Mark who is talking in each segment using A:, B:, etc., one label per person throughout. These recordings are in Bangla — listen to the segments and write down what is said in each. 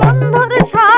A: বন্ধুর সাথে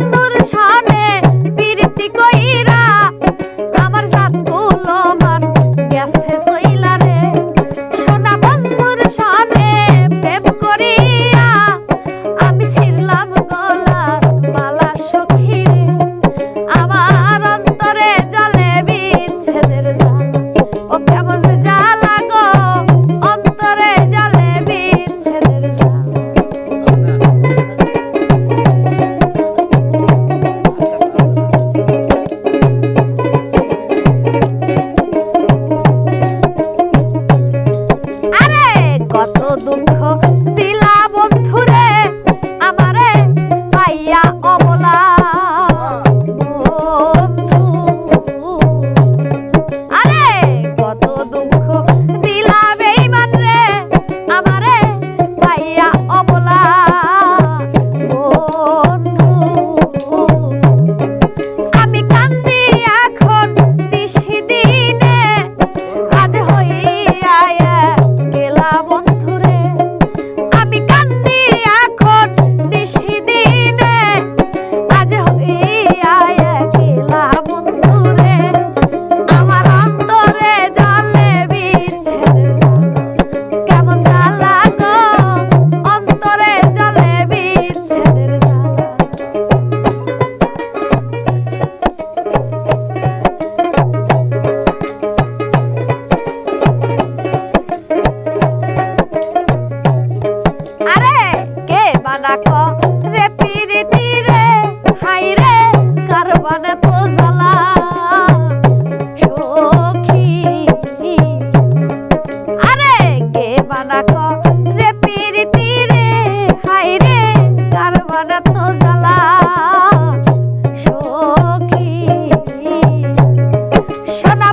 A: 下 রাখো রে পিরিতি রে হাই রে কার ভাড়া তো জ্বালা। সখী সোনা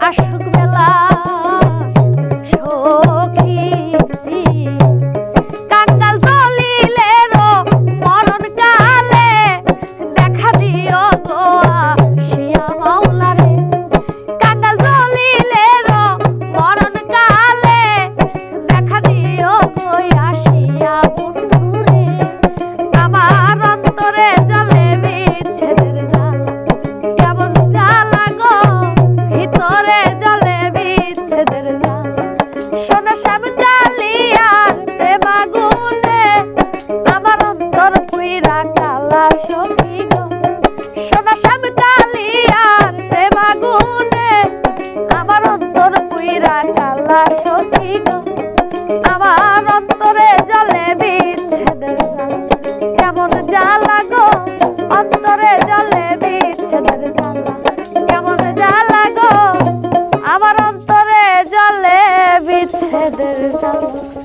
A: আশুক বেলা সোনা স্বামী ডালিয়ার প্রেমাগুনে আমার অন্তর পুইরা কালা সখী গো। সোনা স্বামী ডালিয়ার প্রেমাগুনে আমার অন্তর পুইরা কালা গো। আমার অন্তরে জলে বিচ্ছেদের কেমন জ্বালা গো? অন্তরে জ্বালা। কেমন জ্বালা
B: দাদা